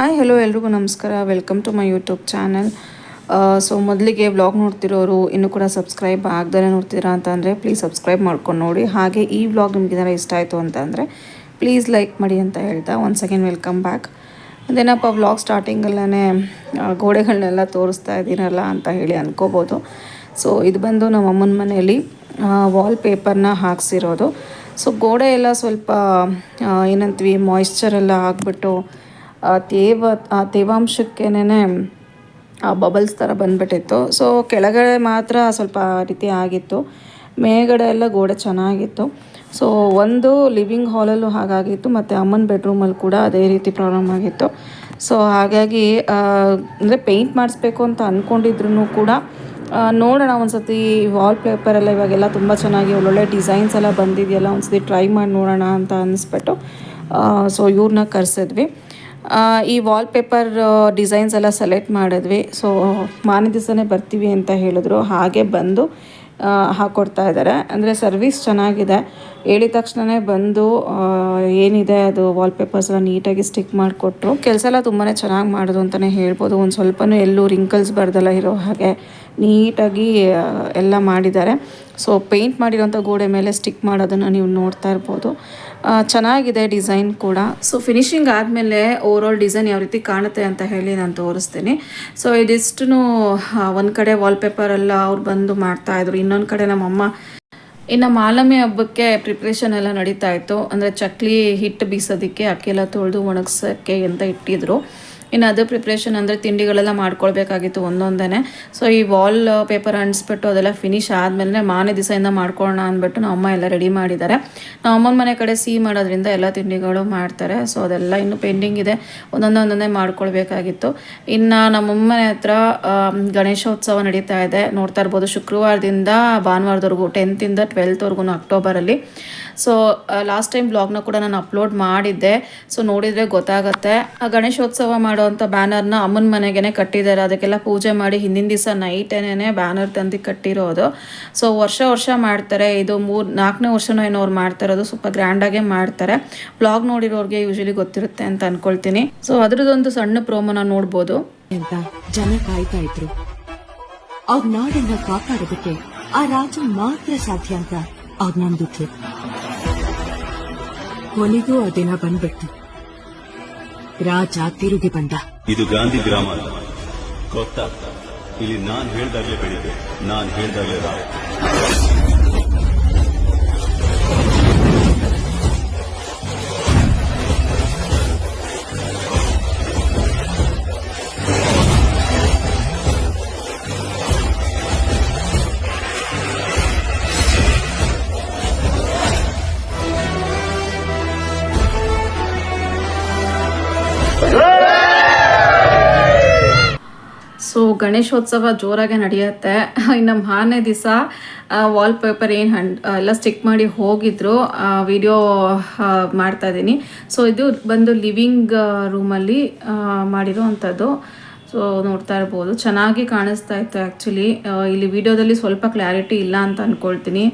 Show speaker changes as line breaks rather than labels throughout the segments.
Hi hello ಎಲ್ರಿಗೂ ನಮಸ್ಕಾರ. Welcome to my YouTube channel so ಮೊದಲಿಗೆ ವ್ಲಾಗ್ ನೋಡ್ತಿರೋರು ಇನ್ನೂ ಕೂಡ ಸಬ್ಸ್ಕ್ರೈಬ್ ಆಗ್ದೇ ನೋಡ್ತೀರಾ ಅಂತಂದರೆ ಪ್ಲೀಸ್ ಸಬ್ಸ್ಕ್ರೈಬ್ ಮಾಡ್ಕೊಂಡು ನೋಡಿ. ಹಾಗೆ ಈ ವ್ಲಾಗ್ ನಿಮ್ಗೆ ಏನಾರ ಇಷ್ಟ ಆಯಿತು ಅಂತಂದರೆ ಪ್ಲೀಸ್ ಲೈಕ್ ಮಾಡಿ ಅಂತ ಹೇಳ್ತಾ ಒನ್ಸ್ ಅಗೇನ್ ವೆಲ್ಕಮ್ ಬ್ಯಾಕ್ ಅದೇನಪ್ಪ ವ್ಲಾಗ್ ಸ್ಟಾರ್ಟಿಂಗಲ್ಲೇ ಗೋಡೆಗಳನ್ನೆಲ್ಲ ತೋರಿಸ್ತಾ ಇದ್ದೀನಲ್ಲ ಅಂತ ಹೇಳಿ ಅಂದ್ಕೋಬೋದು ಸೊ ಇದು ಬಂದು ನಮ್ಮ ಅಮ್ಮನ ಮನೆಯಲ್ಲಿ ವಾಲ್ ಪೇಪರ್ನ ಹಾಕ್ಸಿರೋದು. ಸೊ ಗೋಡೆ ಎಲ್ಲ ಸ್ವಲ್ಪ ಏನಂತೀವಿ ಮಾಯಿಶ್ಚರೆಲ್ಲ ಹಾಕ್ಬಿಟ್ಟು ತೇವ ಆ ತೇವಾಂಶಕ್ಕೇನೆ ಆ ಬಬಲ್ಸ್ ಥರ ಬಂದ್ಬಿಟ್ಟಿತ್ತು. ಸೊ ಕೆಳಗಡೆ ಮಾತ್ರ ಸ್ವಲ್ಪ ಆ ರೀತಿ ಆಗಿತ್ತು. ಮೇಗಡೆ ಎಲ್ಲ ಗೋಡೆ ಚೆನ್ನಾಗಿತ್ತು. ಸೊ ಒಂದು ಲಿವಿಂಗ್ ಹಾಲಲ್ಲೂ ಹಾಗಾಗಿತ್ತು. ಮತ್ತು ಅಮ್ಮನ ಬೆಡ್ರೂಮಲ್ಲಿ ಕೂಡ ಅದೇ ರೀತಿ ಪ್ರಾಬ್ಲಮ್ ಆಗಿತ್ತು. ಸೊ ಹಾಗಾಗಿ ಅಂದರೆ ಪೇಂಟ್ ಮಾಡಿಸ್ಬೇಕು ಅಂತ ಅಂದ್ಕೊಂಡಿದ್ರು ಕೂಡ ಆ, ನೋಡೋಣ ಒಂದ್ಸತಿ ವಾಲ್ ಪೇಪರ್ ಎಲ್ಲ ಇವಾಗೆಲ್ಲ ತುಂಬ ಚೆನ್ನಾಗಿ ಒಳ್ಳೊಳ್ಳೆ ಡಿಸೈನ್ಸ್ ಎಲ್ಲ ಬಂದಿದೆಯಲ್ಲ ಒಂದ್ಸತಿ ಟ್ರೈ ಮಾಡಿ ನೋಡೋಣ ಅಂತ ಅನ್ನಿಸ್ಬಿಟ್ಟು ಸೊ ಇವ್ರನ್ನ ಕರೆಸಿದ್ವಿ. ಈ ವಾಲ್ ಪೇಪರ್ ಡಿಸೈನ್ಸ್ ಎಲ್ಲ ಸೆಲೆಕ್ಟ್ ಮಾಡಿದ್ವಿ. ಸೊ ಮಾನ ದಿವಸನೇ ಬರ್ತೀವಿ ಅಂತ ಹೇಳಿದ್ರು. ಹಾಗೆ ಬಂದು ಹಾಕ್ಕೊಡ್ತಾ ಇದ್ದಾರೆ. ಅಂದರೆ ಸರ್ವಿಸ್ ಚೆನ್ನಾಗಿದೆ. ಹೇಳಿದ ತಕ್ಷಣವೇ ಬಂದು ಏನಿದೆ ಅದು ವಾಲ್ ಪೇಪರ್ಸ್ ಎಲ್ಲ ನೀಟಾಗಿ ಸ್ಟಿಕ್ ಮಾಡಿಕೊಟ್ರು. ಕೆಲಸ ಎಲ್ಲ ತುಂಬಾ ಚೆನ್ನಾಗಿ ಮಾಡೋದು ಅಂತಲೇ ಹೇಳ್ಬೋದು. ಒಂದು ಸ್ವಲ್ಪನೂ ಎಲ್ಲೂ ರಿಂಕಲ್ಸ್ ಬರ್ದಲ್ಲ ಇರೋ ಹಾಗೆ ನೀಟಾಗಿ ಎಲ್ಲ ಮಾಡಿದ್ದಾರೆ. ಸೊ ಪೇಂಟ್ ಮಾಡಿರೋಂಥ ಗೋಡೆ ಮೇಲೆ ಸ್ಟಿಕ್ ಮಾಡೋದನ್ನು ನೀವು ನೋಡ್ತಾ ಇರ್ಬೋದು. ಚೆನ್ನಾಗಿದೆ ಡಿಸೈನ್ ಕೂಡ. ಸೊ ಫಿನಿಶಿಂಗ್ ಆದಮೇಲೆ ಓವರಾಲ್ ಡಿಸೈನ್ ಯಾವ ರೀತಿ ಕಾಣುತ್ತೆ ಅಂತ ಹೇಳಿ ನಾನು ತೋರಿಸ್ತೀನಿ. ಸೊ ಇದಿಷ್ಟು ಒಂದು ಕಡೆ ವಾಲ್ಪೇಪರೆಲ್ಲ ಅವ್ರು ಬಂದು ಮಾಡ್ತಾಯಿದ್ರು ಇನ್ನೊಂದು ಕಡೆ ನಮ್ಮಮ್ಮ ಇನ್ನು ಮಾಲಮಿ ಹಬ್ಬಕ್ಕೆ ಪ್ರಿಪ್ರೇಷನ್ ಎಲ್ಲ ನಡೀತಾ ಇತ್ತು. ಅಂದರೆ ಚಕ್ಲಿ ಹಿಟ್ಟು ಬೀಸೋದಕ್ಕೆ ಅಕ್ಕಿ ಎಲ್ಲ ತೊಳೆದು ಒಣಗ್ಸೋಕ್ಕೆ ಅಂತ ಇಟ್ಟಿದ್ರು. ಇನ್ನು ಅದು ಪ್ರಿಪ್ರೇಷನ್ ಅಂದರೆ ತಿಂಡಿಗಳೆಲ್ಲ ಮಾಡ್ಕೊಳ್ಬೇಕಾಗಿತ್ತು ಒಂದೊಂದೇ ಸೊ ಈ ವಾಲ್ ಪೇಪರ್ ಅಂಟಿಸ್ಬಿಟ್ಟು ಅದೆಲ್ಲ ಫಿನಿಶ್ ಆದಮೇಲೆ ಮಾನೆ ದಿವಸದಿಂದ ಮಾಡ್ಕೊಳ್ಳೋಣ ಅಂದ್ಬಿಟ್ಟು ನಮ್ಮ ಅಮ್ಮ ಎಲ್ಲ ರೆಡಿ ಮಾಡಿದ್ದಾರೆ. ನಮ್ಮ ಅಮ್ಮನ ಮನೆ ಕಡೆ ಸಿಹಿ ಮಾಡೋದ್ರಿಂದ ಎಲ್ಲ ತಿಂಡಿಗಳು ಮಾಡ್ತಾರೆ. ಸೊ ಅದೆಲ್ಲ ಇನ್ನೂ ಪೆಂಡಿಂಗ್ ಇದೆ. ಒಂದೊಂದೇ ಒಂದೊಂದೇ ಮಾಡ್ಕೊಳ್ಬೇಕಾಗಿತ್ತು. ಇನ್ನು ನಮ್ಮಮ್ಮನೆ ಹತ್ರ ಗಣೇಶೋತ್ಸವ ನಡೀತಾ ಇದೆ. ನೋಡ್ತಾ ಇರ್ಬೋದು ಶುಕ್ರವಾರದಿಂದ ಭಾನುವಾರದವರೆಗೂ ಟೆಂತಿಂದ ಟ್ವೆಲ್ತ್ವರೆಗೂ ಅಕ್ಟೋಬರಲ್ಲಿ. ಸೊ ಲಾಸ್ಟ್ ಟೈಮ್ ಬ್ಲಾಗ್ನ ಕೂಡ ನಾನು ಅಪ್ಲೋಡ್ ಮಾಡಿದ್ದೆ. ಸೊ ನೋಡಿದರೆ ಗೊತ್ತಾಗುತ್ತೆ. ಆ, ಗಣೇಶೋತ್ಸವ ಮಾಡುವಂಥ ಬ್ಯಾನರ್ನ ಅಮ್ಮನ ಮನೆಗೇನೆ ಕಟ್ಟಿದ್ದಾರೆ. ಅದಕ್ಕೆಲ್ಲ ಪೂಜೆ ಮಾಡಿ ಹಿಂದಿನ ದಿವಸ ನೈಟೇನೇ ಬ್ಯಾನರ್ ತಂದು ಕಟ್ಟಿರೋದು. ಸೊ ವರ್ಷ ವರ್ಷ ಮಾಡ್ತಾರೆ. ಇದು ಮೂರು, ನಾಲ್ಕನೇ ವರ್ಷನೂ ಏನೋ ಅವ್ರು ಮಾಡ್ತಿರೋದು ಸ್ವಲ್ಪ ಗ್ರ್ಯಾಂಡಾಗೆ ಮಾಡ್ತಾರೆ. ಬ್ಲಾಗ್ ನೋಡಿರೋರಿಗೆ ಯೂಶಲಿ ಗೊತ್ತಿರುತ್ತೆ ಅಂತ ಅನ್ಕೊಳ್ತೀನಿ. ಸೊ ಅದರದೊಂದು ಸಣ್ಣ ಪ್ರೋಮನ ನೋಡ್ಬೋದು.
ಅಂತ ಜನ ಕಾಯ್ತಾ ಇದ್ರು. ಅವ್ರ ನಾಡನ್ನ ಕಾಪಾಡೋದಕ್ಕೆ ಆ ರಾಜ ಮಾತ್ರ ಸಾಧ್ಯ ಅಂತ ಅವ್ರ ನಂಬಿದ್ರು ಕೊನೆಗೂ ಆ ದಿನ ಬಂದ್ಬಿಟ್ಟು ರಾಜ ತಿರುಗಿ ಬಂದ.
ಇದು ಗಾಂಧಿ ಗ್ರಾಮ ಅಂತ ಗೊತ್ತಾ ಇಲ್ಲಿ ನಾನ್ ಹೇಳ್ದಾಗ್ಲೇ ಬೆಳಿಗ್ಗೆ, ನಾನ್ ಹೇಳ್ದಾಗ್ಲೇ ರಾತ್ರಿ.
ಸೊ ಗಣೇಶೋತ್ಸವ ಜೋರಾಗೆ ನಡೆಯುತ್ತೆ. ಇನ್ನು ಮಾರನೇ ದಿವಸ ವಾಲ್ ಪೇಪರ್ ಏನು ಹಂಡ್ ಎಲ್ಲ ಸ್ಟಿಕ್ ಮಾಡಿ ಹೋಗಿದ್ರು. ವಿಡಿಯೋ ಮಾಡ್ತಾ ಇದ್ದೀನಿ. ಸೊ ಇದು ಬಂದು ಲಿವಿಂಗ್ ರೂಮಲ್ಲಿ ಮಾಡಿರೋ ಅಂಥದ್ದು ಸೊ ನೋಡ್ತಾ ಇರ್ಬೋದು. ಚೆನ್ನಾಗಿ ಕಾಣಿಸ್ತಾ ಇತ್ತು ಆ್ಯಕ್ಚುಲಿ ಇಲ್ಲಿ ವಿಡಿಯೋದಲ್ಲಿ ಸ್ವಲ್ಪ ಕ್ಲಾರಿಟಿ ಇಲ್ಲ ಅಂತ ಅಂದ್ಕೊಳ್ತೀನಿ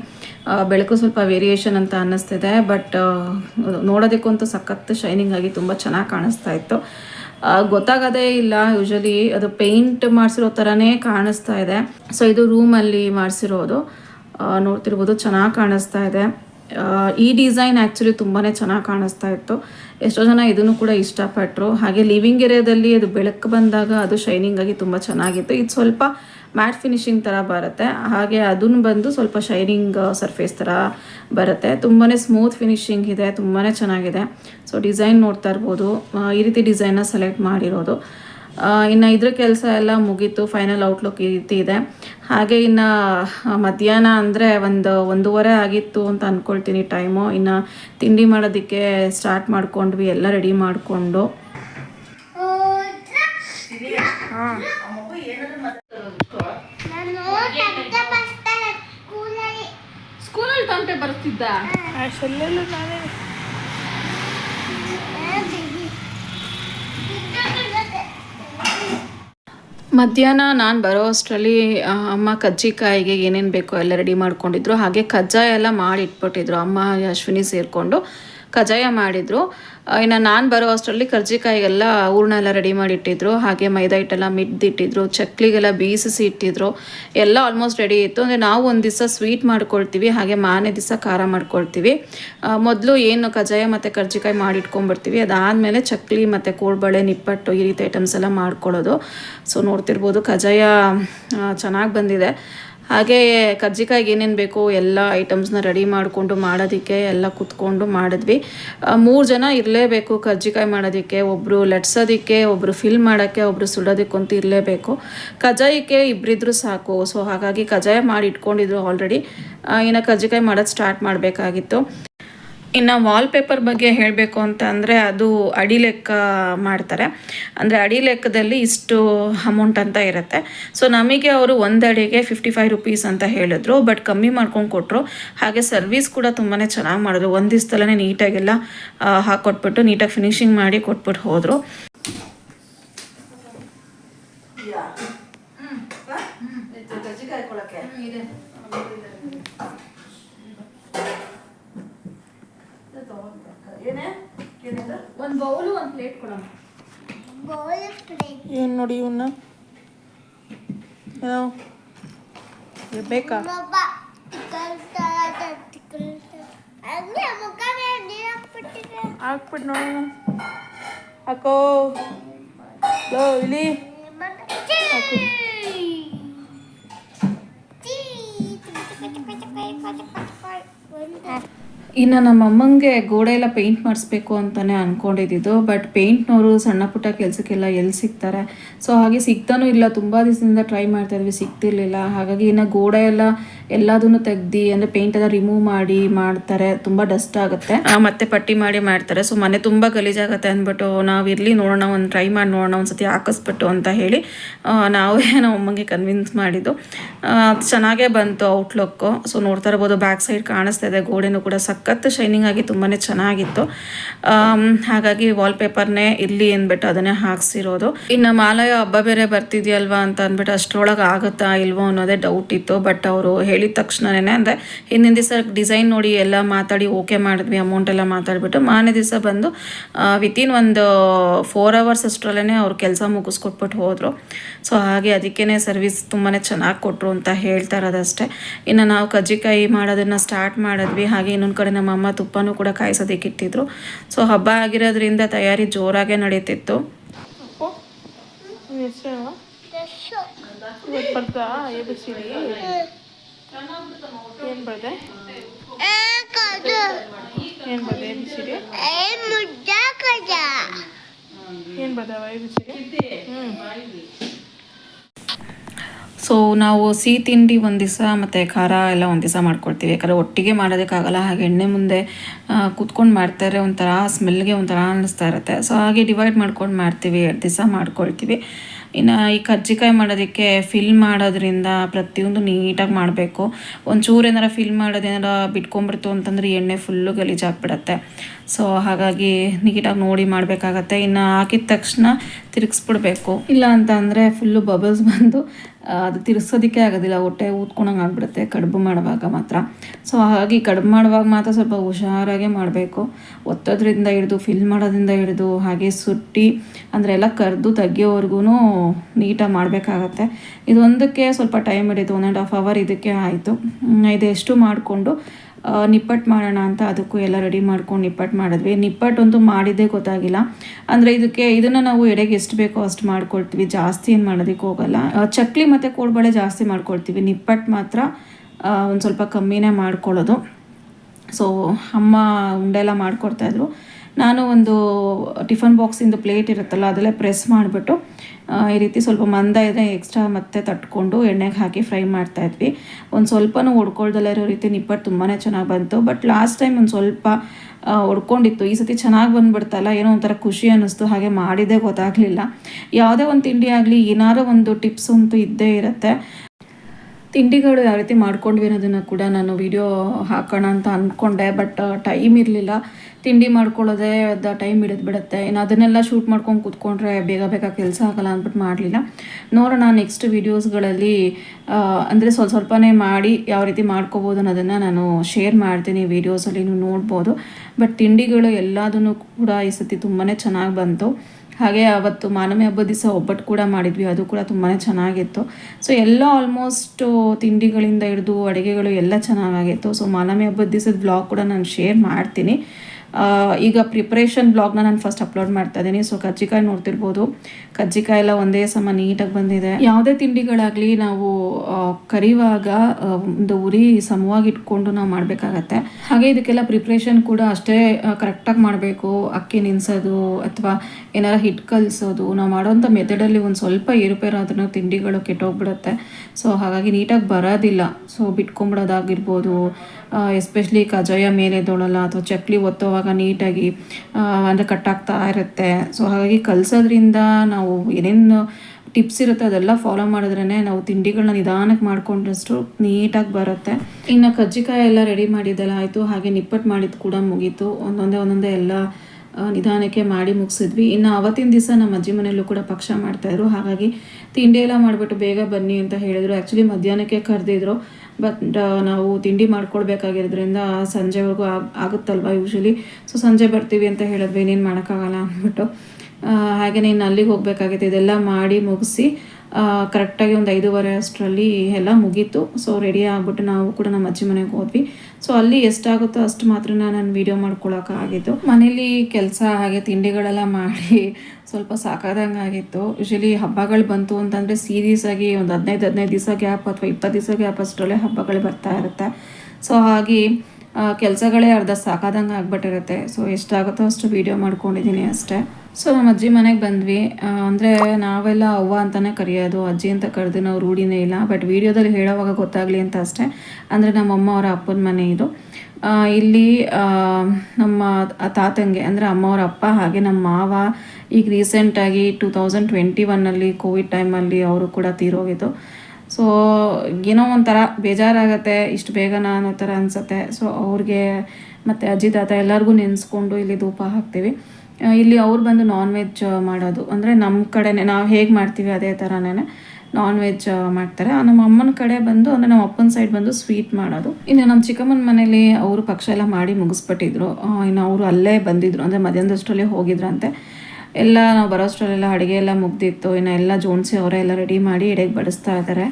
ಬೆಳಕು ಸ್ವಲ್ಪ ವೇರಿಯೇಷನ್ ಅಂತ ಅನ್ನಿಸ್ತಿದೆ ಬಟ್ ನೋಡೋದಕ್ಕೂ ಅಂತೂ ಸಖತ್ ಶೈನಿಂಗ್ ಆಗಿ ತುಂಬ ಚೆನ್ನಾಗಿ ಕಾಣಿಸ್ತಾ ಇತ್ತು. ಗೊತ್ತಾಗೋದೇ ಇಲ್ಲ. ಯೂಶಲಿ ಅದು ಪೇಂಟ್ ಮಾಡಿಸಿರೋ ಥರನೇ ಕಾಣಿಸ್ತಾ ಇದೆ. ಸೊ ಇದು ರೂಮಲ್ಲಿ ಮಾಡಿಸಿರೋದು. ನೋಡ್ತಿರ್ಬೋದು, ಚೆನ್ನಾಗಿ ಕಾಣಿಸ್ತಾ ಇದೆ. ಈ ಡಿಸೈನ್ ಆ್ಯಕ್ಚುಲಿ ತುಂಬಾ ಚೆನ್ನಾಗಿ ಕಾಣಿಸ್ತಾ ಇತ್ತು. ಎಷ್ಟೋ ಜನ ಇದನ್ನು ಕೂಡ ಇಷ್ಟಪಟ್ಟರು ಹಾಗೆ ಲಿವಿಂಗ್ ಏರಿಯಾದಲ್ಲಿ ಅದು ಬೆಳಕು ಬಂದಾಗ ಅದು ಶೈನಿಂಗ್ ಆಗಿ ತುಂಬ ಚೆನ್ನಾಗಿತ್ತು. ಇದು ಸ್ವಲ್ಪ ಮ್ಯಾಟ್ ಫಿನಿಶಿಂಗ್ ಥರ ಬರುತ್ತೆ. ಹಾಗೆ ಅದನ್ನು ಬಂದು ಸ್ವಲ್ಪ ಶೈನಿಂಗ್ ಸರ್ಫೇಸ್ ಥರ ಬರುತ್ತೆ. ತುಂಬಾ ಸ್ಮೂತ್ ಫಿನಿಶಿಂಗ್ ಇದೆ. ತುಂಬಾ ಚೆನ್ನಾಗಿದೆ. ಸೊ ಡಿಸೈನ್ ನೋಡ್ತಾ ಇರ್ಬೋದು. ಈ ರೀತಿ ಡಿಸೈನ್ನ ಸೆಲೆಕ್ಟ್ ಮಾಡಿರೋದು. ಇನ್ನು ಇದ್ರ ಕೆಲಸ ಎಲ್ಲ ಮುಗೀತು ಫೈನಲ್ ಔಟ್ಲುಕ್ ಈ ರೀತಿ ಇದೆ. ಹಾಗೆ ಇನ್ನು ಮಧ್ಯಾಹ್ನ ಅಂದರೆ ಒಂದು ಒಂದೂವರೆ ಆಗಿತ್ತು ಅಂತ ಅಂದ್ಕೊಳ್ತೀನಿ ಟೈಮು ಇನ್ನು ತಿಂಡಿ ಮಾಡೋದಕ್ಕೆ ಸ್ಟಾರ್ಟ್ ಮಾಡ್ಕೊಂಡ್ವಿ ಎಲ್ಲ ರೆಡಿ ಮಾಡಿಕೊಂಡು. ಬರ್ತಿದ್ದ? ಮಧ್ಯಾಹ್ನ ನಾನು ಬರೋ ಅಷ್ಟರಲ್ಲಿ ಅಮ್ಮ ಕಜ್ಜಿಕಾಯಿಗೆ ಏನೇನು ಬೇಕೋ ಎಲ್ಲ ರೆಡಿ ಮಾಡ್ಕೊಂಡಿದ್ರು. ಹಾಗೆ ಕಜ್ಜಾಯ ಎಲ್ಲ ಮಾಡಿ ಇಟ್ಬಿಟ್ಟಿದ್ರು. ಅಮ್ಮ ಅಶ್ವಿನಿ ಸೇರಿಕೊಂಡು. ಕಜಾಯ ಮಾಡಿದರು. ಇನ್ನು ನಾನು ಬರೋ ಅಷ್ಟರಲ್ಲಿ ಕರ್ಜಿಕಾಯಿಗೆಲ್ಲ ಹೂರ್ಣ ಎಲ್ಲ ರೆಡಿ ಮಾಡಿ ಇಟ್ಟಿದ್ರು ಹಾಗೆ ಮೈದಾ ಹಿಟ್ಟೆಲ್ಲ ಮಿಡ್ದಿಟ್ಟಿದ್ರು ಚಕ್ಲಿಗೆಲ್ಲ ಬೀಸಿಸಿ ಇಟ್ಟಿದ್ರು. ಎಲ್ಲ ಆಲ್ಮೋಸ್ಟ್ ರೆಡಿ ಇತ್ತು. ಅಂದರೆ ನಾವು ಒಂದು ದಿವಸ ಸ್ವೀಟ್ ಮಾಡ್ಕೊಳ್ತೀವಿ. ಹಾಗೆ ಮಾನೇ ದಿವಸ ಖಾರ ಮಾಡ್ಕೊಳ್ತೀವಿ. ಮೊದಲು ಏನು ಕಜಾಯ ಮತ್ತು ಕರ್ಜಿಕಾಯಿ ಮಾಡಿಟ್ಕೊಂಡ್ಬಿಡ್ತೀವಿ. ಅದಾದಮೇಲೆ ಚಕ್ಲಿ ಮತ್ತು ಕೋಳ್ಬಳೆ, ನಿಪ್ಪಟ್ಟು ಈ ರೀತಿ ಐಟಮ್ಸ್ ಎಲ್ಲ ಮಾಡ್ಕೊಳ್ಳೋದು. ಸೊ ನೋಡ್ತಿರ್ಬೋದು ಕಜಾಯ ಚೆನ್ನಾಗಿ ಬಂದಿದೆ. ಹಾಗೆ ಕರ್ಜಿಕಾಯಿಗೆ ಏನೇನು ಬೇಕು ಎಲ್ಲ ಐಟಮ್ಸ್ನ ರೆಡಿ ಮಾಡಿಕೊಂಡು ಮಾಡೋದಕ್ಕೆ ಎಲ್ಲ ಕುತ್ಕೊಂಡು ಮಾಡಿದ್ವಿ. ಮೂರು ಜನ ಇರಲೇಬೇಕು ಕರ್ಜಿಕಾಯಿ ಮಾಡೋದಕ್ಕೆ ಒಬ್ಬರು ಲಟ್ಸೋದಕ್ಕೆ ಒಬ್ಬರು ಫಿಲ್ ಮಾಡೋಕ್ಕೆ ಒಬ್ಬರು ಸುಡೋದಕ್ಕಂತೂ ಇರಲೇಬೇಕು. ಕಜಾಯಕ್ಕೆ ಇಬ್ಬರಿದ್ರು ಸಾಕು. ಸೊ ಹಾಗಾಗಿ ಕಜಾಯ ಮಾಡಿ ಇಟ್ಕೊಂಡಿದ್ರು ಆಲ್ರೆಡಿ ಇನ್ನು ಕರ್ಜಿಕಾಯಿ ಮಾಡೋದು ಸ್ಟಾರ್ಟ್ ಮಾಡಬೇಕಾಗಿತ್ತು. ಇನ್ನು ವಾಲ್ಪೇಪರ್ ಬಗ್ಗೆ ಹೇಳಬೇಕು ಅಂತ ಅಂದರೆ ಅದು ಅಡಿ ಲೆಕ್ಕ ಮಾಡ್ತಾರೆ. ಅಂದರೆ ಅಡಿ ಲೆಕ್ಕದಲ್ಲಿ ಇಷ್ಟು ಅಮೌಂಟ್ ಅಂತ ಇರುತ್ತೆ. ಸೊ ನಮಗೆ ಅವರು ಒಂದು ಅಡಿಗೆ ಫಿಫ್ಟಿ ಫೈವ್ ರುಪೀಸ್ ಅಂತ ಹೇಳಿದ್ರು. ಬಟ್ ಕಮ್ಮಿ ಮಾಡ್ಕೊಂಡು ಕೊಟ್ಟರು ಹಾಗೆ ಸರ್ವಿಸ್ ಕೂಡ ತುಂಬಾ ಚೆನ್ನಾಗಿ ಮಾಡಿದ್ರು. ಒಂದು ದಿವಸದಲ್ಲೇ ನೀಟಾಗೆಲ್ಲ ಹಾಕೊಟ್ಬಿಟ್ಟು ನೀಟಾಗಿ ಫಿನಿಶಿಂಗ್ ಮಾಡಿ ಕೊಟ್ಬಿಟ್ಟು ಹೋದರು. ಒಂದು ಬೌಲು ಒಂದು ಪ್ಲೇಟ್ ಕೊಡೋಣ ಏನು ನೋಡಿ ಇವನ್ನ ಏನೋ ಬೇಕಾ ಹಾಕ್ಬಿಟ್ಟು ನೋಡೋಣ ಹಾಕೋ ಲೋ ಇಲ್ಲಿ ಇನ್ನು ನಮ್ಮ ಅಮ್ಮಂಗೆ ಗೋಡೆ ಎಲ್ಲ ಪೇಂಟ್ ಮಾಡಿಸ್ಬೇಕು ಅಂತಲೇ ಅಂದ್ಕೊಂಡಿದ್ದು ಬಟ್ ಪೇಂಟ್ನವರು ಸಣ್ಣ ಪುಟ್ಟ ಕೆಲಸಕ್ಕೆಲ್ಲ ಎಲ್ಲಿ ಸಿಗ್ತಾರೆ? ಸೊ ಹಾಗೆ ಸಿಗ್ತಾನೂ ಇಲ್ಲ. ತುಂಬ ದಿವಸದಿಂದ ಟ್ರೈ ಮಾಡ್ತಾ ಇದ್ವಿ, ಸಿಗ್ತಿರ್ಲಿಲ್ಲ. ಹಾಗಾಗಿ ಇನ್ನು ಗೋಡೆ ಎಲ್ಲ ಎಲ್ಲದನ್ನು ತೆಗ್ದು, ಅಂದರೆ ಪೇಂಟ್ ಎಲ್ಲ ರಿಮೂವ್ ಮಾಡಿ ಮಾಡ್ತಾರೆ. ತುಂಬ ಡಸ್ಟ್ ಆಗುತ್ತೆ. ಮತ್ತೆ ಪಟ್ಟಿ ಮಾಡಿ ಮಾಡ್ತಾರೆ. ಸೊ ಮನೆ ತುಂಬ ಗಲೀಜಾಗುತ್ತೆ ಅಂದ್ಬಿಟ್ಟು ನಾವು ಇರಲಿ, ನೋಡೋಣ, ಒಂದು ಟ್ರೈ ಮಾಡಿ ನೋಡೋಣ ಒಂದು ಸತಿ ಹಾಕಿಸ್ಬಿಟ್ಟು ಅಂತ ಹೇಳಿ ನಾವೇ ನಮ್ಮ ಅಮ್ಮಂಗೆ ಕನ್ವಿನ್ಸ್ ಮಾಡಿದ್ದು. ಚೆನ್ನಾಗೇ ಬಂತು ಔಟ್ಲುಕ್ಕು ಸೊ ನೋಡ್ತಾ ಇರ್ಬೋದು ಬ್ಯಾಕ್ ಸೈಡ್ ಕಾಣಿಸ್ತಾ ಇದೆ, ಗೋಡೆನೂ ಕೂಡ ಸಖತ್ ಶೈನಿಂಗ್ ಆಗಿ ತುಂಬಾ ಚೆನ್ನಾಗಿತ್ತು. ಹಾಗಾಗಿ ವಾಲ್ಪೇಪರ್ನೇ ಇರಲಿ ಅಂದ್ಬಿಟ್ಟು ಅದನ್ನೇ ಹಾಕ್ಸಿರೋದು. ಇನ್ನು ಮಾಲಯ ಹಬ್ಬ ಬೇರೆ ಬರ್ತಿದ್ಯಲ್ವಾ ಅಂತ ಅಂದ್ಬಿಟ್ಟು ಅಷ್ಟರೊಳಗೆ ಆಗುತ್ತಾ ಇಲ್ವೋ ಅನ್ನೋದೇ ಡೌಟ್ ಇತ್ತು. ಬಟ್ ಅವರು ಹೇಳಿದ ತಕ್ಷಣನೇ ಅಂದರೆ ಹಿಂದಿನ ದಿವಸ ಡಿಸೈನ್ ನೋಡಿ ಎಲ್ಲ ಮಾತಾಡಿ ಓಕೆ ಮಾಡಿದ್ವಿ ಅಮೌಂಟ್ ಎಲ್ಲ ಮಾತಾಡಿಬಿಟ್ಟು ಮಾರನೇ ದಿವಸ ಬಂದು ವಿತಿನ್ ಒಂದು ಫೋರ್ ಅವರ್ಸ್ ಅಷ್ಟರಲ್ಲೇ ಅವ್ರು ಕೆಲಸ ಮುಗಿಸ್ಕೊಟ್ಬಿಟ್ಟು ಹೋದರು. ಸೊ ಹಾಗೆ ಅದಕ್ಕೇ ಸರ್ವಿಸ್ ತುಂಬಾ ಚೆನ್ನಾಗಿ ಕೊಟ್ಟರು ಅಂತ ಹೇಳ್ತಾ ಇರೋದಷ್ಟೇ. ಇನ್ನು ನಾವು ಕಜ್ಜಿಕಾಯಿ ಮಾಡೋದನ್ನು ಸ್ಟಾರ್ಟ್ ಮಾಡಿದ್ವಿ. ಹಾಗೆ ಇನ್ನೊಂದು ಕಡೆ ನಮ್ಮ ಅಮ್ಮ ತುಪ್ಪನೂ ಕೂಡ ಕಾಯಿಸೋದಕ್ಕೆ ಇಟ್ಟಿದ್ರು. ಸೊ ಹಬ್ಬ ಆಗಿರೋದ್ರಿಂದ ತಯಾರಿ ಜೋರಾಗೆ ನಡೀತಿತ್ತು. ಏನು ಬರ್ದೆ? ಏನು ಬರ್ದೆ ಎ ಬಿ ಸಿ ನಾವು ಸಿಹಿ ತಿಂಡಿ ಒಂದು ದಿವಸ ಮತ್ತು ಖಾರ ಎಲ್ಲ ಒಂದು ದಿವಸ ಮಾಡ್ಕೊಳ್ತೀವಿ ಯಾಕಂದರೆ ಒಟ್ಟಿಗೆ ಮಾಡೋದಕ್ಕಾಗಲ್ಲ, ಹಾಗೆ ಎಣ್ಣೆ ಮುಂದೆ ಕೂತ್ಕೊಂಡು ಮಾಡ್ತಾರೆ, ಒಂಥರ ಸ್ಮೆಲ್ಗೆ ಒಂಥರ ಅನ್ನಿಸ್ತಾ ಇರುತ್ತೆ. ಸೊ ಹಾಗೆ ಡಿವೈಡ್ ಮಾಡ್ಕೊಂಡು ಮಾಡ್ತೀವಿ, ಎರಡು ದಿವಸ ಮಾಡ್ಕೊಳ್ತೀವಿ. ಇನ್ನು ಈ ಕಜ್ಜಿಕಾಯಿ ಮಾಡೋದಕ್ಕೆ ಫಿಲ್ ಮಾಡೋದ್ರಿಂದ ಪ್ರತಿಯೊಂದು ನೀಟಾಗಿ ಮಾಡಬೇಕು. ಒಂಚೂರು ಏನಾರ ಫಿಲ್ ಮಾಡೋದೇನಾರ ಬಿಟ್ಕೊಂಬಿಡ್ತು ಅಂತಂದ್ರೆ ಎಣ್ಣೆ ಫುಲ್ಲು ಗಲೀಜಾಗ್ಬಿಡತ್ತೆ ಸೊ ಹಾಗಾಗಿ ನೀಟಾಗಿ ನೋಡಿ ಮಾಡಬೇಕಾಗತ್ತೆ. ಇನ್ನು ಹಾಕಿದ ತಕ್ಷಣ ತಿರುಗಿಸ್ಬಿಡ್ಬೇಕು. ಇಲ್ಲ ಅಂತ ಅಂದರೆ ಫುಲ್ಲು ಬಬಲ್ಸ್ ಬಂದು ಅದು ತಿರ್ಸೋದಕ್ಕೆ ಆಗೋದಿಲ್ಲ. ಹೊಟ್ಟೆ ಊದ್ಕೊಳಂಗೆ ಆಗ್ಬಿಡುತ್ತೆ, ಕಡುಬು ಮಾಡುವಾಗ ಮಾತ್ರ. ಸೊ ಹಾಗಾಗಿ ಕಡುಬು ಮಾಡುವಾಗ ಮಾತ್ರ ಸ್ವಲ್ಪ ಹುಷಾರಾಗೆ ಮಾಡಬೇಕು. ಒತ್ತೋದ್ರಿಂದ ಹಿಡಿದು ಫಿಲ್ ಮಾಡೋದ್ರಿಂದ ಹಿಡಿದು, ಹಾಗೆ ಸುಟ್ಟಿ, ಅಂದರೆ ಎಲ್ಲ ಕರೆದು ತೆಗಿಯೋವರೆಗೂ ನೀಟಾಗಿ ಮಾಡಬೇಕಾಗತ್ತೆ. ಇದೊಂದಕ್ಕೆ ಸ್ವಲ್ಪ ಟೈಮ್ ಹಿಡಿತು ಒನ್ ಆ್ಯಂಡ್ ಹಾಫ್ ಅವರ್ ಇದಕ್ಕೆ ಆಯಿತು. ಇದೆಷ್ಟು ಮಾಡಿಕೊಂಡು ನಿಪ್ಪಟ್ಟು ಮಾಡೋಣ ಅಂತ ಅದಕ್ಕೂ ಎಲ್ಲ ರೆಡಿ ಮಾಡ್ಕೊಂಡು ನಿಪ್ಪಟ್ಟು ಮಾಡಿದ್ವಿ. ನಿಪ್ಪಟ್ಟಂತೂ ಮಾಡಿದ್ದೇ ಗೊತ್ತಾಗಿಲ್ಲ. ಅಂದರೆ ಇದಕ್ಕೆ ಇದನ್ನು ನಾವು ಎಡೆಗೆ ಎಷ್ಟು ಬೇಕೋ ಅಷ್ಟು ಮಾಡ್ಕೊಳ್ತೀವಿ. ಜಾಸ್ತಿ ಏನು ಮಾಡೋದಕ್ಕೆ ಹೋಗಲ್ಲ. ಚಕ್ಲಿ ಮತ್ತು ಕೋಡ್ಬಳೆ ಜಾಸ್ತಿ ಮಾಡ್ಕೊಳ್ತೀವಿ. ನಿಪ್ಪಟ್ಟು ಮಾತ್ರ ಒಂದು ಸ್ವಲ್ಪ ಕಮ್ಮಿನೇ ಮಾಡ್ಕೊಳ್ಳೋದು. ಸೊ ಅಮ್ಮ ಉಂಡೆಲ್ಲ ಮಾಡಿಕೊಡ್ತಾಯಿದ್ರು ನಾನು ಒಂದು ಟಿಫನ್ ಬಾಕ್ಸಿಂದು ಪ್ಲೇಟ್ ಇರುತ್ತಲ್ಲ, ಅದೆಲ್ಲ ಪ್ರೆಸ್ ಮಾಡಿಬಿಟ್ಟು ಈ ರೀತಿ ಸ್ವಲ್ಪ ಮಂದ ಇದೆ ಎಕ್ಸ್ಟ್ರಾ ಮತ್ತೆ ತಟ್ಕೊಂಡು ಎಣ್ಣೆಗೆ ಹಾಕಿ ಫ್ರೈ ಮಾಡ್ತಾಯಿದ್ವಿ ಒಂದು ಸ್ವಲ್ಪನೂ ಹೊಡ್ಕೊಳ್ದಲ್ಲ ಇರೋ ರೀತಿ ನಿಪ್ಪಟ್ಟು ತುಂಬಾ ಚೆನ್ನಾಗಿ ಬಂತು. ಬಟ್ ಲಾಸ್ಟ್ ಟೈಮ್ ಒಂದು ಸ್ವಲ್ಪ ಹೊಡ್ಕೊಂಡಿತ್ತು ಈ ಸತಿ ಚೆನ್ನಾಗಿ ಬಂದ್ಬಿಡ್ತಲ್ಲ, ಏನೋ ಒಂಥರ ಖುಷಿ ಅನ್ನಿಸ್ತು. ಹಾಗೆ ಮಾಡಿದ್ದೇ ಗೊತ್ತಾಗಲಿಲ್ಲ. ಯಾವುದೇ ಒಂದು ತಿಂಡಿ ಆಗಲಿ ಏನಾರೋ ಒಂದು ಟಿಪ್ಸ್ ಅಂತೂ ಇದ್ದೇ ಇರುತ್ತೆ. ತಿಂಡಿಗಳು ಯಾವ ರೀತಿ ಮಾಡ್ಕೊಂಡ್ವಿ ಅನ್ನೋದನ್ನು ಕೂಡ ನಾನು ವಿಡಿಯೋ ಹಾಕೋಣ ಅಂತ ಅಂದ್ಕೊಂಡೆ ಬಟ್ ಟೈಮ್ ಇರಲಿಲ್ಲ. ತಿಂಡಿ ಮಾಡ್ಕೊಳ್ಳೋದೇ ಅದು ಟೈಮ್ ಹಿಡಿದು ಬಿಡುತ್ತೆ. ಇನ್ನು ಅದನ್ನೆಲ್ಲ ಶೂಟ್ ಮಾಡ್ಕೊಂಡು ಕೂತ್ಕೊಂಡ್ರೆ ಬೇಗ ಬೇಗ ಕೆಲಸ ಆಗಲ್ಲ ಅಂದ್ಬಿಟ್ಟು ಮಾಡಲಿಲ್ಲ. ನೋಡೋಣ ನೆಕ್ಸ್ಟ್ ವೀಡಿಯೋಸ್ಗಳಲ್ಲಿ ಅಂದರೆ ಸ್ವಲ್ಪ ಸ್ವಲ್ಪನೇ ಮಾಡಿ ಯಾವ ರೀತಿ ಮಾಡ್ಕೋಬೋದು ಅನ್ನೋದನ್ನು ನಾನು ಶೇರ್ ಮಾಡ್ತೀನಿ ವೀಡಿಯೋಸಲ್ಲಿ ನೀವು ನೋಡ್ಬೋದು. ಬಟ್ ತಿಂಡಿಗಳು ಎಲ್ಲದನ್ನು ಕೂಡ ಈ ಸತಿ ತುಂಬಾ ಚೆನ್ನಾಗಿ ಬಂತು. ಹಾಗೆ ಅವತ್ತು ಮಾನವಿ ಹಬ್ಬದ ದಿವಸ ಒಬ್ಬಟ್ಟು ಕೂಡ ಮಾಡಿದ್ವಿ. ಅದು ಕೂಡ ತುಂಬಾ ಚೆನ್ನಾಗಿತ್ತು. ಸೊ ಎಲ್ಲ ಆಲ್ಮೋಸ್ಟ್ ತಿಂಡಿಗಳಿಂದ ಹಿಡಿದು ಅಡುಗೆಗಳು ಎಲ್ಲ ಚೆನ್ನಾಗಾಗಿತ್ತು. ಸೊ ಮಾನವಿ ಹಬ್ಬದ ದಿವಸದ ಬ್ಲಾಗ್ ಕೂಡ ನಾನು ಶೇರ್ ಮಾಡ್ತೀನಿ. ಈಗ ಪ್ರಿಪ್ರೇಷನ್ ಬ್ಲಾಗ್ನ ನಾನು ಫಸ್ಟ್ ಅಪ್ಲೋಡ್ ಮಾಡ್ತಾ ಇದ್ದೀನಿ ಸೊ ಕಜ್ಜಿಕಾಯಿ ನೋಡ್ತಿರ್ಬೋದು. ಕಜ್ಜಿಕಾಯಿ ಎಲ್ಲ ಒಂದೇ ಸಮ ನೀಟಾಗಿ ಬಂದಿದೆ. ಯಾವುದೇ ತಿಂಡಿಗಳಾಗಲಿ ನಾವು ಕರಿವಾಗ ಒಂದು ಉರಿ ಸಮವಾಗಿ ಇಟ್ಕೊಂಡು ನಾವು ಮಾಡಬೇಕಾಗತ್ತೆ. ಹಾಗೆ ಇದಕ್ಕೆಲ್ಲ ಪ್ರಿಪ್ರೇಷನ್ ಕೂಡ ಅಷ್ಟೇ ಕರೆಕ್ಟಾಗಿ ಮಾಡಬೇಕು. ಅಕ್ಕಿ ನಿನ್ಸೋದು ಅಥವಾ ಏನಾರ ಹಿಟ್ಟು ಕಲಿಸೋದು. ನಾವು ಮಾಡೋಂಥ ಮೆಥಡಲ್ಲಿ ಒಂದು ಸ್ವಲ್ಪ ಏರುಪೇರಾದ್ರೂ ತಿಂಡಿಗಳು ಕೆಟ್ಟೋಗ್ಬಿಡುತ್ತೆ. ಸೊ ಹಾಗಾಗಿ ನೀಟಾಗಿ ಬರೋದಿಲ್ಲ. ಸೊ ಬಿಟ್ಕೊಂಬಿಡೋದಾಗಿರ್ಬೋದು. ಎಸ್ಪೆಷಲಿ ಕಜಾಯ ಮೇಲೆ ದೊಳಲ್ಲ ಅಥವಾ ಚಕ್ಲಿ ಒತ್ತೋವಾಗ ನೀಟಾಗಿ ಅಂದರೆ ಕಟ್ಟಾಗ್ತಾ ಇರುತ್ತೆ. ಸೊ ಹಾಗಾಗಿ ಕಲಿಸೋದ್ರಿಂದ ನಾವು ಏನೇನು ಟಿಪ್ಸ್ ಇರುತ್ತೆ ಅದೆಲ್ಲ ಫಾಲೋ ಮಾಡಿದ್ರೇ ನಾವು ತಿಂಡಿಗಳನ್ನ ನಿಧಾನಕ್ಕೆ ಮಾಡ್ಕೊಂಡ್ರಷ್ಟು ನೀಟಾಗಿ ಬರುತ್ತೆ. ಇನ್ನು ಕಜ್ಜಿಕಾಯಿ ಎಲ್ಲ ರೆಡಿ ಮಾಡಿದ್ದೆಲ್ಲ ಆಯಿತು, ಹಾಗೆ ನಿಪ್ಪಟ್ಟು ಮಾಡಿದ್ದು ಕೂಡ ಮುಗೀತು. ಒಂದೊಂದೇ ಒಂದೊಂದೇ ಎಲ್ಲ ನಿಧಾನಕ್ಕೆ ಮಾಡಿ ಮುಗಿಸಿದ್ವಿ. ಇನ್ನು ಅವತ್ತಿನ ದಿವಸ ನಮ್ಮ ಅಜ್ಜಿ ಮನೆಯಲ್ಲೂ ಕೂಡ ಪಕ್ಷ ಮಾಡ್ತಾಯಿದ್ರು ಹಾಗಾಗಿ ತಿಂಡಿ ಎಲ್ಲ ಮಾಡಿಬಿಟ್ಟು ಬೇಗ ಬನ್ನಿ ಅಂತ ಹೇಳಿದರು. ಆ್ಯಕ್ಚುಲಿ ಮಧ್ಯಾಹ್ನಕ್ಕೆ ಕರೆದಿದ್ರು. ಬಟ್ ನಾವು ತಿಂಡಿ ಮಾಡ್ಕೊಳ್ಬೇಕಾಗಿರೋದ್ರಿಂದ ಸಂಜೆವರೆಗೂ ಆಗ್ ಆಗುತ್ತಲ್ವ ಯೂಶಲಿ ಸೊ ಸಂಜೆ ಬರ್ತೀವಿ ಅಂತ ಹೇಳಿದ್ವಿ, ಇನ್ನೇನು ಮಾಡೋಕ್ಕಾಗಲ್ಲ ಅಂದ್ಬಿಟ್ಟು. ಹಾಗೆ ನೀನು ಅಲ್ಲಿಗೆ ಹೋಗಬೇಕಾಗಿತ್ತು. ಇದೆಲ್ಲ ಮಾಡಿ ಮುಗಿಸಿ ಕರೆಕ್ಟಾಗಿ ಒಂದು ಐದೂವರೆ ಅಷ್ಟರಲ್ಲಿ ಎಲ್ಲ ಮುಗೀತು. ಸೊ ರೆಡಿ ಆಗಿಬಿಟ್ಟು ನಾವು ಕೂಡ ನಮ್ಮ ಅಜ್ಜಿ ಮನೆಗೆ ಹೋದ್ವಿ. ಸೊ ಅಲ್ಲಿ ಎಷ್ಟಾಗುತ್ತೋ ಅಷ್ಟು ಮಾತ್ರ ನಾನು ವೀಡಿಯೋ ಮಾಡ್ಕೊಳಕ್ಕಾಗಿತ್ತು ಮನೇಲಿ ಕೆಲಸ ಹಾಗೆ ತಿಂಡಿಗಳೆಲ್ಲ ಮಾಡಿ ಸ್ವಲ್ಪ ಸಾಕಾದಂಗೆ ಆಗಿತ್ತು ಯೂಶಲಿ ಹಬ್ಬಗಳು ಬಂತು ಅಂತಂದರೆ ಸೀರಿಯಸ್ ಆಗಿ ಒಂದು ಹದಿನೈದು ಹದಿನೈದು ದಿವಸ ಗ್ಯಾಪ್ ಅಥವಾ ಇಪ್ಪತ್ತು ದಿವಸ ಗ್ಯಾಪ್ ಅಷ್ಟರಲ್ಲೇ ಹಬ್ಬಗಳು ಬರ್ತಾ ಇರುತ್ತೆ. ಸೊ ಹಾಗೆ ಕೆಲಸಗಳೇ ಅರ್ಧ ಸಾಕಾದಂಗೆ ಆಗ್ಬಿಟ್ಟಿರುತ್ತೆ. ಸೊ ಎಷ್ಟಾಗುತ್ತೋ ಅಷ್ಟು ವೀಡಿಯೋ ಮಾಡ್ಕೊಂಡಿದ್ದೀನಿ ಅಷ್ಟೇ. ಸೊ ನಮ್ಮ ಅಜ್ಜಿ ಮನೆಗೆ ಬಂದ್ವಿ. ಅಂದರೆ ನಾವೆಲ್ಲ ಅವ್ವ ಅಂತಲೇ ಕರೆಯೋದು, ಅಜ್ಜಿ ಅಂತ ಕರೆದು ನಾವು ರೂಢಿನೇ ಇಲ್ಲ. ಬಟ್ ವೀಡಿಯೋದಲ್ಲಿ ಹೇಳೋವಾಗ ಗೊತ್ತಾಗಲಿ ಅಂತ ಅಷ್ಟೇ. ಅಂದರೆ ನಮ್ಮಮ್ಮ ಅವರ ಅಪ್ಪನ ಮನೆ ಇದು. ಇಲ್ಲಿ ನಮ್ಮ ತಾತಂಗೆ, ಅಂದರೆ ಅಮ್ಮವ್ರ ಅಪ್ಪ ಹಾಗೆ ನಮ್ಮ ಮಾವ ಈಗ ರೀಸೆಂಟಾಗಿ ಟೂ ತೌಸಂಡ್ ಟ್ವೆಂಟಿ ಒನ್ನಲ್ಲಿ ಕೋವಿಡ್ ಟೈಮಲ್ಲಿ ಅವರು ಕೂಡ ತೀರೋಗಿದ್ದು. ಸೊ ಏನೋ ಒಂಥರ ಬೇಜಾರಾಗತ್ತೆ, ಇಷ್ಟು ಬೇಗನ ಅನ್ನೋ ಥರ ಅನಿಸುತ್ತೆ. ಸೊ ಅವ್ರಿಗೆ ಮತ್ತು ಅಜ್ಜಿ, ತಾತ ಎಲ್ಲರಿಗೂ ನೆನೆಸ್ಕೊಂಡು ಇಲ್ಲಿ ಧೂಪ ಹಾಕ್ತೀವಿ. ಇಲ್ಲಿ ಅವ್ರು ಬಂದು ನಾನ್ ವೆಜ್ ಮಾಡೋದು. ಅಂದರೆ ನಮ್ಮ ಕಡೆನೇ, ನಾವು ಹೇಗೆ ಮಾಡ್ತೀವಿ ಅದೇ ಥರನೇ ನಾನ್ ವೆಜ್ ಮಾಡ್ತಾರೆ. ನಮ್ಮ ಅಮ್ಮನ ಕಡೆ ಬಂದು, ಅಂದರೆ ನಮ್ಮ ಅಪ್ಪನ ಸೈಡ್ ಬಂದು ಸ್ವೀಟ್ ಮಾಡೋದು. ಇನ್ನು ನಮ್ಮ ಚಿಕ್ಕಮ್ಮನ ಮನೇಲಿ ಅವರು ಪಕ್ಷ ಎಲ್ಲ ಮಾಡಿ ಮುಗಿಸ್ಬಿಟ್ಟಿದ್ರು. ಇನ್ನು ಅವರು ಅಲ್ಲೇ ಬಂದಿದ್ರು. ಅಂದರೆ ಮಧ್ಯಾಹ್ನದಷ್ಟರಲ್ಲೇ ಹೋಗಿದ್ರಂತೆ. ಎಲ್ಲ ನಾವು ಬರೋಷ್ಟರಲ್ಲೆಲ್ಲ ಅಡುಗೆ ಎಲ್ಲ ಮುಗ್ದಿತ್ತು. ಇನ್ನು ಎಲ್ಲ ಜೋಣಿಸಿ ಅವರೇ ಎಲ್ಲ ರೆಡಿ ಮಾಡಿ ಎಡೆಗೆ ಬಡಿಸ್ತಾ ಇದ್ದಾರೆ.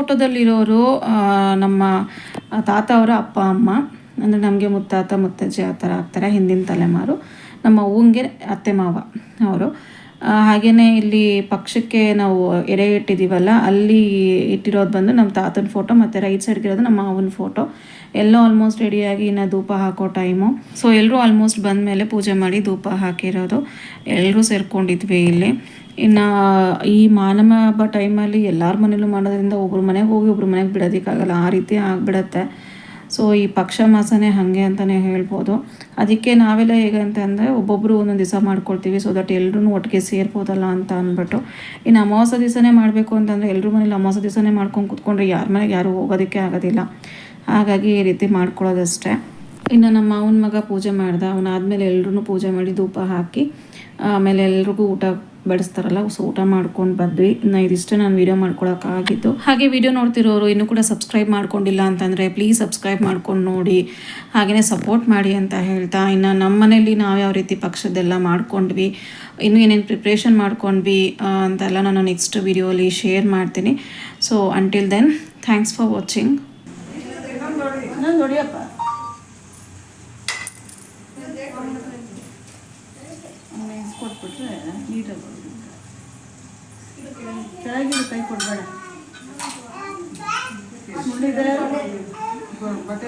ಫೋಟೋದಲ್ಲಿರೋರು ನಮ್ಮ ತಾತ ಅವರ ಅಪ್ಪ, ಅಮ್ಮ, ಅಂದರೆ ನಮಗೆ ಮುತ್ತಾತ, ಮುತ್ತಜ್ಜಿ ಆ ಥರ ಆಗ್ತಾರೆ, ಹಿಂದಿನ ತಲೆಮಾರು. ನಮ್ಮ ಅವ್ವಂಗೆ ಅತ್ತೆ, ಮಾವ ಅವರು. ಹಾಗೆಯೇ ಇಲ್ಲಿ ಪಕ್ಷಕ್ಕೆ ನಾವು ಎಡೆ ಇಟ್ಟಿದ್ದೀವಲ್ಲ, ಅಲ್ಲಿ ಇಟ್ಟಿರೋದು ಬಂದು ನಮ್ಮ ತಾತನ ಫೋಟೋ, ಮತ್ತು ರೈಟ್ ಸೈಡ್ಗೆ ಇರೋದು ನಮ್ಮ ಮಾವನ ಫೋಟೋ. ಎಲ್ಲ ಆಲ್ಮೋಸ್ಟ್ ರೆಡಿಯಾಗಿ ಇನ್ನು ಧೂಪ ಹಾಕೋ ಟೈಮು ಸೊ ಎಲ್ಲರೂ ಆಲ್ಮೋಸ್ಟ್ ಬಂದ ಮೇಲೆ ಪೂಜೆ ಮಾಡಿ ಧೂಪ ಹಾಕಿರೋದು. ಎಲ್ಲರೂ ಸೇರ್ಕೊಂಡಿದ್ವಿ ಇಲ್ಲಿ. ಇನ್ನು ಈ ಮಾನವ ಹಬ್ಬ ಟೈಮಲ್ಲಿ ಎಲ್ಲರ ಮನೇಲೂ ಮಾಡೋದ್ರಿಂದ ಒಬ್ರು ಮನೆಗೆ ಹೋಗಿ ಒಬ್ರು ಮನೆಗೆ ಬಿಡೋದಕ್ಕಾಗಲ್ಲ, ಆ ರೀತಿ ಆಗಿಬಿಡತ್ತೆ. ಸೊ ಈ ಪಕ್ಷ ಮಾಸನೇ ಹಾಗೆ ಅಂತಲೇ ಹೇಳ್ಬೋದು. ಅದಕ್ಕೆ ನಾವೆಲ್ಲ ಹೇಗೆ ಅಂತಂದರೆ ಒಬ್ಬೊಬ್ಬರು ಒಂದೊಂದು ದಿವಸ ಮಾಡ್ಕೊಳ್ತೀವಿ ಸೊ ದಟ್ ಎಲ್ಲರೂ ಒಟ್ಟಿಗೆ ಸೇರ್ಬೋದಲ್ಲ ಅಂತ ಅಂದ್ಬಿಟ್ಟು. ಇನ್ನು ಅಮಾವಾಸ್ಯ ದಿವಸನೇ ಮಾಡಬೇಕು ಅಂತಂದರೆ ಎಲ್ಲರೂ ಮನೇಲಿ ಅಮಾವಾಸ್ಯ ದಿವಸನೇ ಮಾಡ್ಕೊಂಡು ಕೂತ್ಕೊಂಡ್ರೆ ಯಾರ ಮನೆಗೆ ಯಾರು ಹೋಗೋದಕ್ಕೆ ಆಗೋದಿಲ್ಲ. ಹಾಗಾಗಿ ಈ ರೀತಿ ಮಾಡ್ಕೊಳ್ಳೋದಷ್ಟೇ. ಇನ್ನು ನಮ್ಮ ಅವನ ಮಗ ಪೂಜೆ ಮಾಡ್ದೆ ಅವನಾದ್ಮೇಲೆ ಎಲ್ಲರೂ ಪೂಜೆ ಮಾಡಿ ಧೂಪ ಹಾಕಿ, ಆಮೇಲೆ ಎಲ್ರಿಗೂ ಊಟ ಬಡಿಸ್ತಾರಲ್ಲ, ಸೊ ಊಟ ಮಾಡ್ಕೊಂಡು ಬಂದ್ವಿ. ಇನ್ನು ಇದಿಷ್ಟೇ ನಾನು ವೀಡಿಯೋ ಮಾಡ್ಕೊಳಕ್ಕಾಗಿದ್ದು ಹಾಗೆ ವೀಡಿಯೋ ನೋಡ್ತಿರೋರು ಇನ್ನೂ ಕೂಡ ಸಬ್ಸ್ಕ್ರೈಬ್ ಮಾಡ್ಕೊಂಡಿಲ್ಲ ಅಂತಂದರೆ ಪ್ಲೀಸ್ ಸಬ್ಸ್ಕ್ರೈಬ್ ಮಾಡ್ಕೊಂಡು ನೋಡಿ. ಹಾಗೆಯೇ ಸಪೋರ್ಟ್ ಮಾಡಿ ಅಂತ ಹೇಳ್ತಾ, ಇನ್ನು ನಮ್ಮ ಮನೇಲಿ ನಾವು ಯಾವ ರೀತಿ ಪಕ್ಷದೆಲ್ಲ ಮಾಡ್ಕೊಂಡ್ವಿ, ಇನ್ನೂ ಏನೇನು ಪ್ರಿಪ್ರೇಷನ್ ಮಾಡ್ಕೊಂಡ್ವಿ ಅಂತೆಲ್ಲ ನಾನು ನೆಕ್ಸ್ಟ್ ವೀಡಿಯೋಲಿ ಶೇರ್ ಮಾಡ್ತೀನಿ. So until
then thanks for watching ಕೆಳಗಿನ ಕೈ ಕೊಡಬೇಡ ಮುಳ್ಳಿದೆ ಬ- ಬಟ್ಟೆ